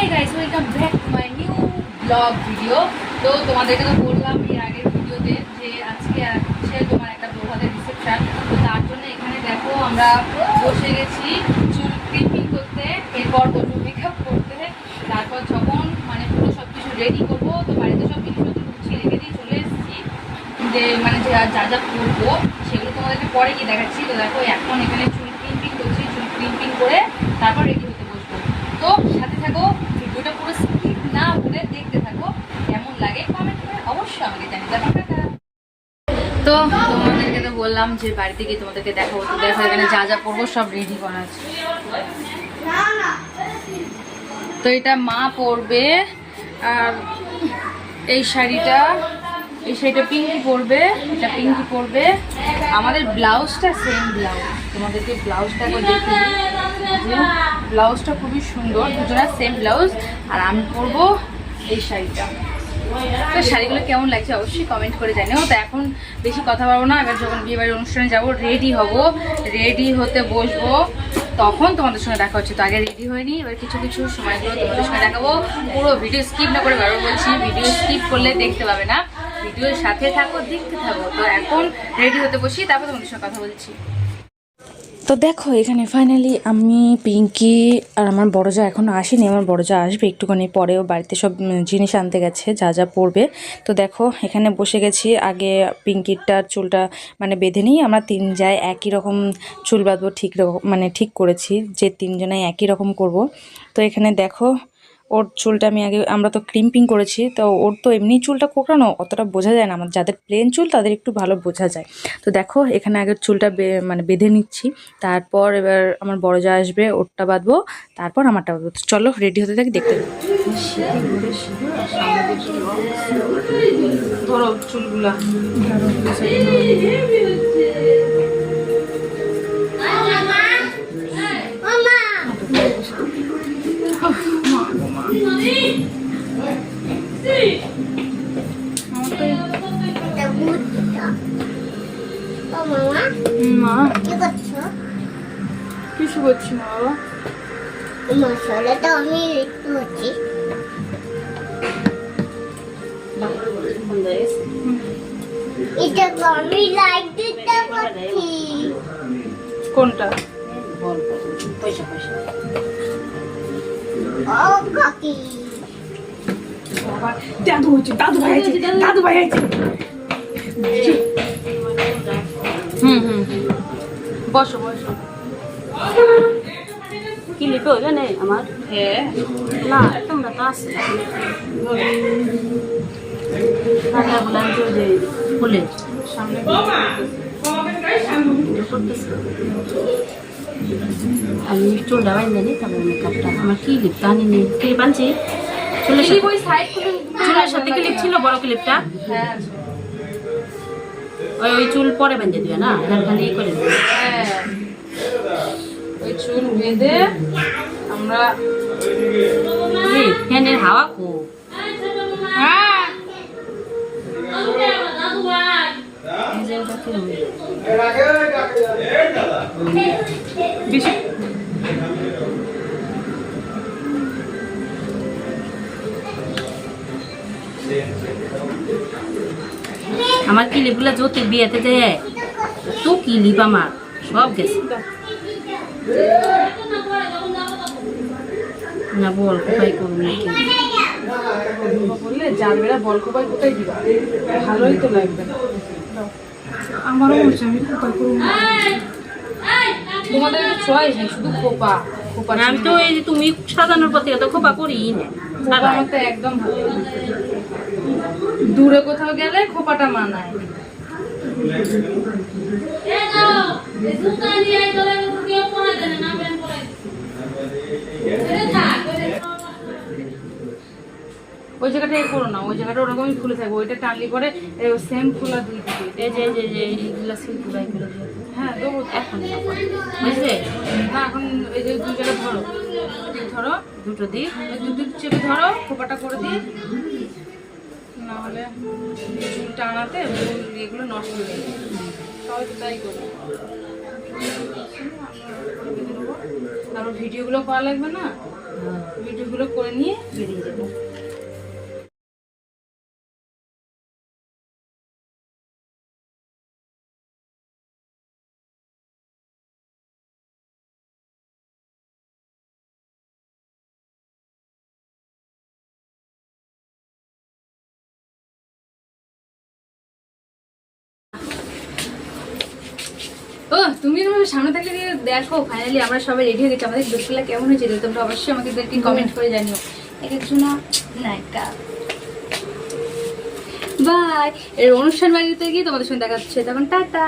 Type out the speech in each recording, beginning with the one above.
Hey guys welcome back to my new vlog video তো তোমাদেরকে তো বললাম এর আগের ভিডিওতে যে আজকে হচ্ছে তোমার একটা প্রভাতের রিসেপশন তো তার জন্য এখানে দেখো আমরা বসে গেছি চুল ক্লিপিং করতে, এরপর বসবো মেকআপ করতে। তারপর যখন মানে পুরো সব কিছু রেডি করব, তো বাড়িতে সব জিনিসপত্র গুছিয়ে রেখে দিয়ে চলে এসেছি। যে মানে যা যা করব, সেগুলো তোমাদেরকে পরে গিয়ে দেখাচ্ছি। তো দেখো এখন এখানে চুল ক্লিপিং করছি, চুল ক্লিপিং করে তারপর রেডি হতে বসবো তো সাথে থাকো ভিডিওটা পুরো স্কিপ না বলে দেখতে থাকো কেমন লাগে কমেন্ট করে অবশ্যই আমাকে জানিয়ে দেবো তো তোমাদেরকে তো বললাম যে বাড়িতে গিয়ে তোমাদেরকে দেখাবো, তো দেখো এখানে যা যা করব সব রেডি করা আছে। তো এটা মা পরবে, আর এই শাড়িটা এই শাড়িটা পিঙ্কি পরবে, এটা পিঙ্কি পরবে। আমাদের ব্লাউজটা সেম ব্লাউজ তোমাদেরকে ব্লাউজটা একবার ব্লাউজটা খুবই সুন্দর, দুজনের সেম ব্লাউজ আর আমি পরবো এই শাড়িটা। তো শাড়িগুলো কেমন লাগছে অবশ্যই কমেন্ট করে জানিও। তো এখন বেশি কথা বলব না, এবার যখন বিয়ে বাড়ির অনুষ্ঠানে যাব রেডি হব রেডি হতে বসবো, তখন তোমাদের সঙ্গে দেখা হচ্ছে। তো আগে রেডি হয়নি এবার কিছু কিছু সময়গুলো তোমাদের সঙ্গে দেখাবো। পুরো ভিডিও স্কিপ না করে বারবার বলছি ভিডিও স্কিপ করলে দেখতে পাবে না। ভিডিওর সাথে থাকো, দেখতে থাকো। তো এখন রেডি হতে বসি, তারপর তোমাদের সঙ্গে কথা বলছি। তো দেখো, এখানে ফাইনালি আমি পিঙ্কি আর আমার বড় যা এখনও আসেনি, আমার বড় যা আসবে একটুখানি পরেও বাড়িতে সব জিনিস আনতে গেছে, যা যা পড়বে তো দেখো, এখানে বসে গেছি, আগে পিঙ্কিরটার চুলটা মানে বেঁধে নিই আমরা তিন যায় একই রকম চুল বাঁধবো, ঠিক রকম মানে ঠিক করেছি, যে তিনজনাই একই রকম করব। তো এখানে দেখো ওর চুলটা আমি আগে, আমরা তো ক্রিম্পিং করেছি, তো ওর তো এমনি চুলটা কোকড়ানো অতটা বোঝা যায় না। আমার যাদের প্লেন চুল, তাদের একটু ভালো বোঝা যায়। তো দেখো, এখানে আগে চুলটা মানে বেঁধে নিচ্ছি। তারপর এবার আমার বড় যা আসবে, ওরটা বাঁধবো। তারপর আমারটা বাঁধবো। চলো রেডি হতে থাকি, দেখতে চুলগুলা। মা কিছু করছি? না বাবা মশলাটা আমি একটু হচ্ছি এটা আমি লাইট দিতে পারছি কোনটা? ও কাকি দাদু ভাই দাদু ভাই বসো বসো। কি লিপে হইবে না আমার হ্যাঁ না তোমরা তো আসে রান্না বলে আমি তো যে বলে সামনে আমি চুলটা বাইন্দে নি তারপরে মেকআপটা আমার কি লিপ টানি নি কে বানছি চুলের ক্লিপ সাথে ওই সাইড করে চুলের সাথে ক্লিপ ছিল? বড় ক্লিপটা হ্যাঁ। ওই ওই চুল পরে বেঁধে দিবে না? এখানে খালি ই করে দিবে। হ্যাঁ। ওই চুল বেঁধে আমরা এই ফ্যানের হাওয়া খুব বেশি। আমার ক্লিপগুলো জ্যোতির বিয়েতে যে তো ক্লিপ আমার? সব গেছে। না বল কোথায় করব নাকি? বললে জানবেরা বল কোপাই কোথায় দিবা? ভালোই তো লাগবে। না আমারও হচ্ছে আমি কোপাই করব। তোমাদের চয়েস নেই শুধু খোপা খোপা আমি তো এই যে তুমি সাজানোর প্রতি এত খোপা করি না। খোপা আমার তো একদম ভালো দূরে কোথাও গেলে খোপাটা মানায়। ওই জায়গাটা এ করো না ওই জায়গাটা ওরকমই খুলে থাকবে ওইটা টানলি পরে সেম খোলা দুই এই যে এই যে- যে এইগুলো হ্যাঁ দেবো এখন। বুঝলে না এখন এই যে দুই ধরো। ধরো দুটো দিক ওই দুটো চেপে ধরো খোপাটা করে দিই। না হলে চুল টানাতে এগুলো নষ্ট হয়ে যাবে। সবাই তো তাই করবে। তারপর ভিডিওগুলো করা লাগবে না? ভিডিওগুলো করে নিয়ে বেরিয়ে যাব। ও তুমি তোমার সামনে থাকলে দেখো ফাইনালি আমরা সবাই রেডি হয়ে গেছি। আমাদের দুপুরবেলা কেমন হয়েছে তোমরা অবশ্যই আমাকে একটু কমেন্ট করে জানিও। এক একজন নায়িকা। বাই এর অনুষ্ঠান বাড়িতে গিয়ে তোমাদের সঙ্গে দেখা হচ্ছে। তখন টাটা।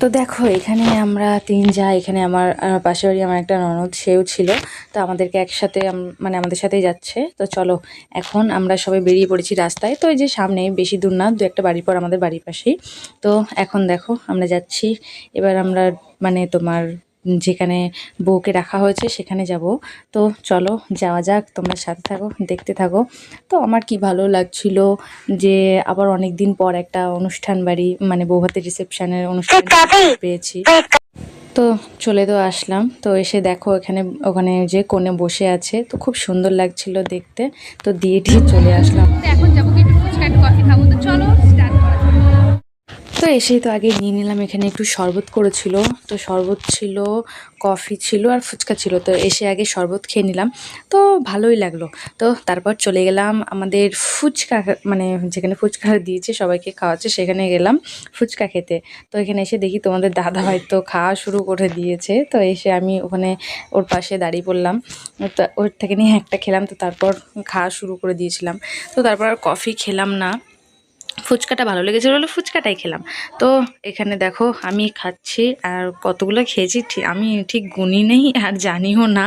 তো দেখো, এখানে আমরা তিন যা, এখানে আমার পাশে বাড়ি আমার একটা ননদ, সেও ছিল। তো আমাদেরকে একসাথে মানে আমাদের সাথেই যাচ্ছে। তো চলো, এখন আমরা সবাই বেরিয়ে পড়েছি রাস্তায়। তো এই যে সামনে, বেশি দূর না, দু একটা বাড়ি পর আমাদের বাড়ির পাশেই। তো এখন দেখো, আমরা যাচ্ছি। এবার আমরা মানে তোমার যেখানে বউকে রাখা হয়েছে সেখানে যাব। তো চলো যাওয়া যাক তোমরা সাথে থাকো দেখতে থাকো। তো আমার কি ভালো লাগছিল যে আবার অনেক দিন পর একটা অনুষ্ঠান বাড়ি মানে বৌভাতের রিসেপশনের অনুষ্ঠান পেয়েছি। তো চলে তো আসলাম। তো এসে দেখো এখানে ওখানে যে কোণে বসে আছে। তো খুব সুন্দর লাগছিল দেখতে। তো দিয়ে দিয়ে চলে আসলাম। এখন যাব কি একটু ফুচকা কফি খাব। তো চলো। তো এসেই তো আগে নিয়ে নিলাম, এখানে একটু শরবত করেছিল। তো শরবত ছিল, কফি ছিল আর ফুচকা ছিল। তো এসে আগে শরবত খেয়ে নিলাম। তো ভালোই লাগল। তো তারপর চলে গেলাম আমাদের ফুচকা মানে যেখানে ফুচকা দিয়েছে, সবাইকে খাওয়াচ্ছে, সেখানে গেলাম ফুচকা খেতে। তো এখানে এসে দেখি তোমাদের দাদা ভাই তো খাওয়া শুরু করে দিয়েছে। তো এসে আমি ওখানে ওর পাশে দাঁড়িয়ে পড়লাম। ওর থেকে নিয়ে একটা খেলাম, তো তারপর খাওয়া শুরু করে দিয়েছিলাম। তো তারপর আর কফি খেলাম না। ফুচকাটা ভালো লেগেছিল বলে ফুচকাটাই খেলাম। তো এখানে দেখো আমি খাচ্ছি আর কতগুলো খেয়েছি আমি ঠিক গুনি নেই আর জানিও না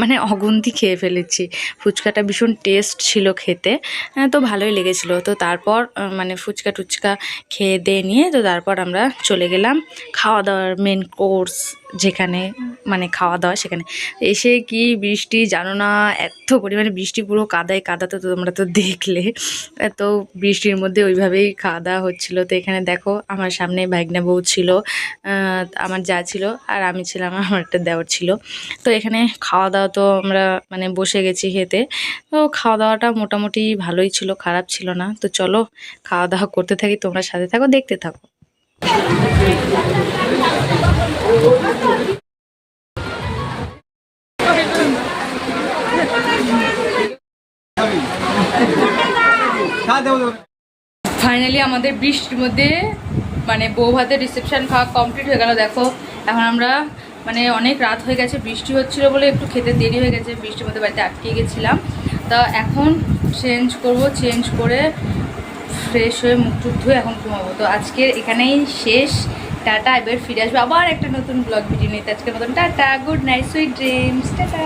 মানে অগুন্তি খেয়ে ফেলেছি। ফুচকাটা ভীষণ টেস্ট ছিল খেতে তো ভালোই লেগেছিলো। তো তারপর মানে ফুচকা টুচকা খেয়ে দিয়ে নিয়ে তো তারপর আমরা চলে গেলাম খাওয়া দাওয়ার মেন কোর্স যেখানে মানে খাওয়া দাওয়া সেখানে। এসে কি বৃষ্টি জানো না, এত পরিমাণে বৃষ্টি পুরো কাদায় কাদাতে তো তোমরা তো দেখলে। এত বৃষ্টির মধ্যে ওইভাবেই খাওয়া দাওয়া হচ্ছিল। তো এখানে দেখো, আমার সামনে ভাইগনা বউ ছিল আমার যা ছিল আর আমি ছিলাম, আমার একটা দেওয়ার ছিল। তো এখানে খাওয়া দাওয়া তো আমরা মানে বসে গেছি খেতে। তো খাওয়া দাওয়াটা মোটামুটি ভালোই ছিল, খারাপ ছিল না। তো চলো, খাওয়া দাওয়া করতে থাকি, তোমরা সাথে থাকো, দেখতে থাকো। ফাইনালি আমাদের বৃষ্টির মধ্যে মানে বউ ভাতের রিসেপশন খাওয়া কমপ্লিট হয়ে গেল, দেখো। এখন আমরা মানে অনেক রাত হয়ে গেছে, বৃষ্টি হচ্ছিল বলে একটু খেতে দেরি হয়ে গেছে, বৃষ্টির মধ্যে বাড়িতে আটকে গেছিলাম। তা এখন চেঞ্জ করব চেঞ্জ করে ফ্রেশ হয়ে মুখ টুক ধুয়ে এখন ঘুমাবো। তো আজকের এখানেই শেষ। টাটা, এবার ফিরে আসব আবার একটা নতুন ব্লগ ভিডিও নিতে আজকের মতন, tata good night sweet dreams tata.